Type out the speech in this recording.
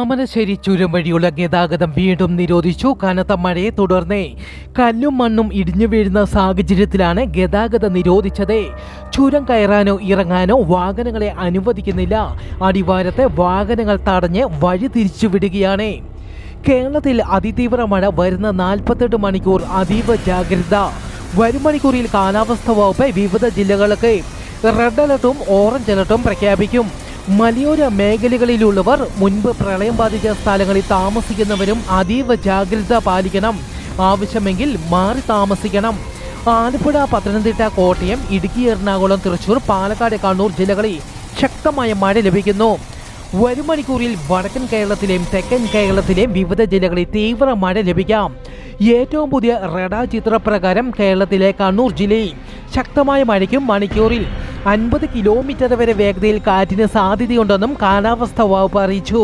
താമരശ്ശേരി ചുരം വഴിയുള്ള ഗതാഗതം വീണ്ടും നിരോധിച്ചു. കനത്ത മഴയെ തുടർന്ന് കല്ലും മണ്ണും ഇടിഞ്ഞു വീഴുന്ന സാഹചര്യത്തിലാണ് ഗതാഗതം നിരോധിച്ചത്. ചുരം കയറാനോ ഇറങ്ങാനോ വാഹനങ്ങളെ അനുവദിക്കുന്നില്ല. അടിവാരത്തെ വാഹനങ്ങൾ തടഞ്ഞ് വഴി തിരിച്ചുവിടുകയാണ്. കേരളത്തിൽ അതിതീവ്ര മഴ വരുന്ന നാൽപ്പത്തെട്ട് മണിക്കൂർ അതീവ ജാഗ്രത. വരും മണിക്കൂറിൽ കാലാവസ്ഥ വകുപ്പ് വിവിധ ജില്ലകൾക്ക് റെഡ് അലർട്ടും ഓറഞ്ച് അലർട്ടും പ്രഖ്യാപിക്കും. മലയോര മേഖലകളിലുള്ളവർ മുൻപ് പ്രളയം ബാധിച്ച സ്ഥലങ്ങളിൽ താമസിക്കുന്നവരും അതീവ ജാഗ്രത പാലിക്കണം. ആവശ്യമെങ്കിൽ മാറി താമസിക്കണം. ആലപ്പുഴ പത്തനംതിട്ട കോട്ടയം ഇടുക്കി എറണാകുളം തൃശൂർ പാലക്കാട് കണ്ണൂർ ജില്ലകളിൽ ശക്തമായ മഴ ലഭിക്കുന്നു. വരും മണിക്കൂറിൽ വടക്കൻ കേരളത്തിലെയും തെക്കൻ കേരളത്തിലെയും വിവിധ ജില്ലകളിൽ തീവ്ര മഴ ലഭിക്കാം. ഏറ്റവും പുതിയ റഡാർ ചിത്രപ്രകാരം കേരളത്തിലെ കണ്ണൂർ ജില്ലയിൽ ശക്തമായ മഴയ്ക്കും മണിക്കൂറിൽ അൻപത് കിലോമീറ്റർ വരെ വേഗതയിൽ കാറ്റിന് സാധ്യതയുണ്ടെന്നും കാലാവസ്ഥാ വകുപ്പ് അറിയിച്ചു.